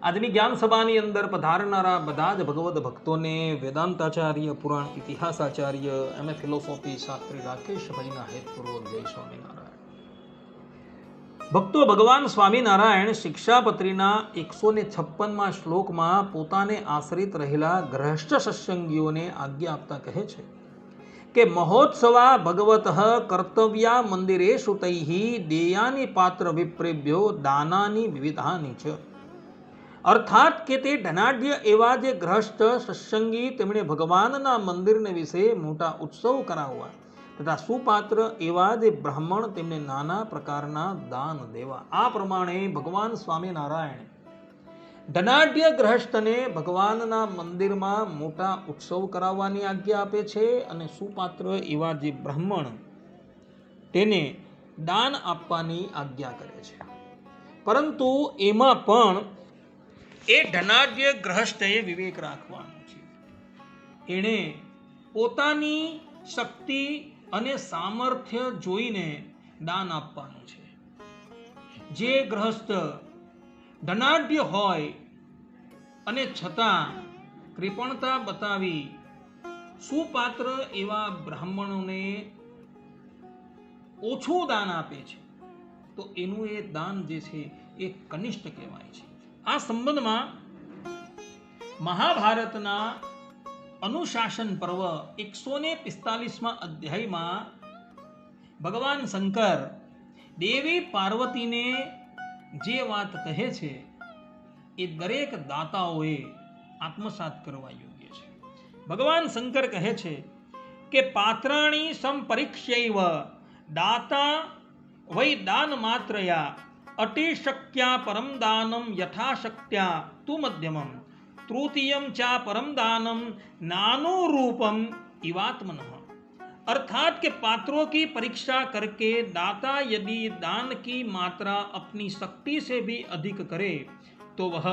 આજની જ્ઞાન સભાની અંદર પધારનારા બધા જ ભગવદ્ ભક્તોને વેદાંતાચાર્ય પુરાણ ઇતિહાસાચાર્ય એમ એ ફિલોસોફી શાસ્ત્રી રાકેશભાઈના હેતપૂર્વક જય સ્વામિનારાયણ ભક્તો ભગવાન સ્વામિનારાયણ શિક્ષાપત્રીના એકસો ને છપ્પનમાં શ્લોકમાં પોતાને આશ્રિત રહેલા ગ્રહસ્થ સત્સંગીઓને આજ્ઞા આપતા કહે છે કે મહોત્સવા ભગવત કર્તવ્યા મંદિરે તૈઃ દેયાની પાત્ર વિપ્રેભ્યો દાનાની વિવિધાની છે અર્થાત કે તે ધનાઢ્ય એવા જે ગ્રહસ્થ સત્સંગી તેમણે ભગવાનના મંદિરને વિશે મોટા ઉત્સવ કરાવવા તથા સુપાત્ર એવા જે બ્રાહ્મણ તેમને નાના પ્રકારના દાન દેવા. આ પ્રમાણે ભગવાન સ્વામિનારાયણ ધનાઢ્ય ગ્રહસ્થને ભગવાનના મંદિરમાં મોટા ઉત્સવ કરાવવાની આજ્ઞા આપે છે અને સુપાત્ર એવા જે બ્રાહ્મણ તેને દાન આપવાની આજ્ઞા કરે છે. પરંતુ એમાં પણ એ ધનાઢ્ય ગ્રહસ્થએ વિવેક રાખવાનો છે. એણે પોતાની શક્તિ અને સામર્થ્ય જોઈને દાન આપવાનું છે. જે ગ્રહસ્થ ધનાઢ્ય હોય અને છતાં કૃપણતા બતાવી સુપાત્ર એવા બ્રાહ્મણોને ઓછું દાન આપે છે, તો એનું એ દાન જે છે એ કનિષ્ઠ કહેવાય છે. આ સંબંધમાં મહાભારતના અનુશાસન પર્વ એકસો ને પિસ્તાલીસમાં અધ્યાયમાં ભગવાન શંકર દેવી પાર્વતીને જે વાત કહે છે, એ દરેક દાતાઓએ આત્મસાત કરવા યોગ્ય છે. ભગવાન શંકર કહે છે કે, પાત્રાણી સંપરીક્ષૈવ દાતા વૈ દાન માત્રયા अतिशक्या परम दानम यथाशक्त्या तु मध्यमम तृतीयम चा परम दानम नानो रूपम इवात्मन। अर्थात के पात्रों की परीक्षा करके दाता यदि दान की मात्रा अपनी शक्ति से भी अधिक करे तो वह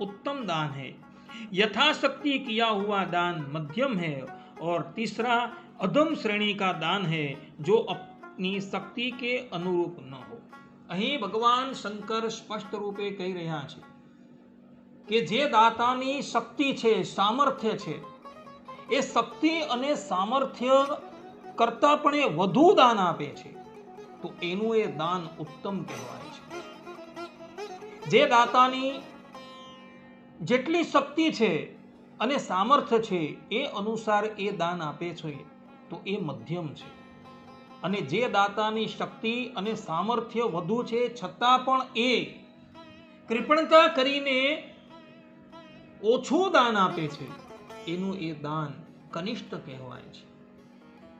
उत्तम दान है। यथाशक्ति किया हुआ दान मध्यम है और तीसरा अधम श्रेणी का दान है, जो अपनी शक्ति के अनुरूप न हो। અહીં ભગવાન શંકર સ્પષ્ટ રૂપે કહી રહ્યા છે કે જે દાતાની શક્તિ છે, સામર્થ્ય છે, એ શક્તિ અને સામર્થ્ય કરતાં પણ એ વધુ દાન આપે છે. તો એનું એ દાન ઉત્તમ કહેવાય છે. જે દાતાની જેટલી શક્તિ છે અને સામર્થ્ય છે, એ અનુસાર એ દાન આપે છે, તો એ મધ્યમ છે. અને જે દાતાની શક્તિ અને સામર્થ્ય વધુ છે, છતાં પણ એ કૃપણતા કરીને ઓછું દાન આપે છે. એનું એ દાન કનિષ્ઠ કહેવાય છે.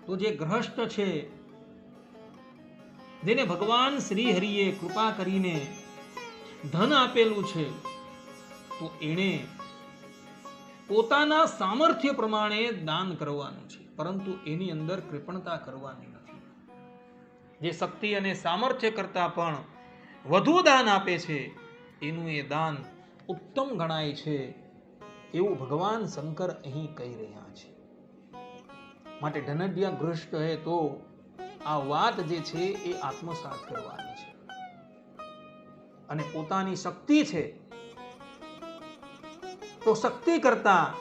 તો જે ગ્રહસ્થ છે, જેને ભગવાન શ્રી હરિએ કૃપા કરીને ધન આપેલું છે, તો એણે પોતાના સામર્થ્ય પ્રમાણે દાન કરવાનું છે. પરંતુ એની અંદર કૃપણતા કરવાની નથી. જે શક્તિ અને સામર્થ્ય કરતાં પણ વધુ દાન આપે છે, એનું એ દાન ઉત્તમ ગણાય છે એવું ભગવાન શંકર અહીં કહી રહ્યા છે. માટે ધનઢ્યા ગૃષ્ટ કહે તો આ વાત જે છે એ આત્મસાત કરવાની છે. અને પોતાની શક્તિ છે તો શક્તિ કરતા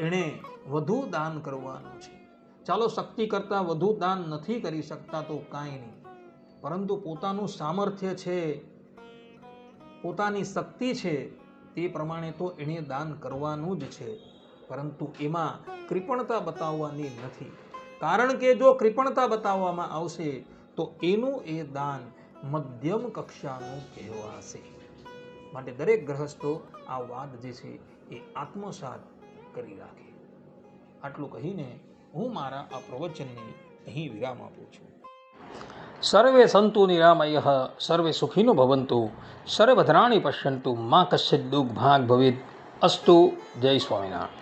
એણે વધુ દાન કરવાનું છે. ચાલો શક્તિ કરતાં વધુ દાન નથી કરી શકતા તો કાંઈ નહીં. પરંતુ પોતાનું સામર્થ્ય છે, પોતાની શક્તિ છે, તે પ્રમાણે તો એણે દાન કરવાનું જ છે. પરંતુ એમાં કૃપણતા બતાવવાની નથી. કારણ કે જો કૃપણતા બતાવવામાં આવશે, તો એનું એ દાન મધ્યમ કક્ષાનું કહેવાશે. માટે દરેક ગ્રહસ્થો આ વાત જે છે, એ આત્મસાત કરી રાખે. આટલું કહીને હું મારા આ પ્રવચનને અહીં વિરામ આપું છું. સર્વે સંતુ નિરામય, સર્વે સુખીનો ભવંતુ, સર્વધરાણી પશ્યંતુ, મા કશ્ચિત દુઃખ ભાગ ભવિત અસ્તુ જય સ્વામિનારાયણ.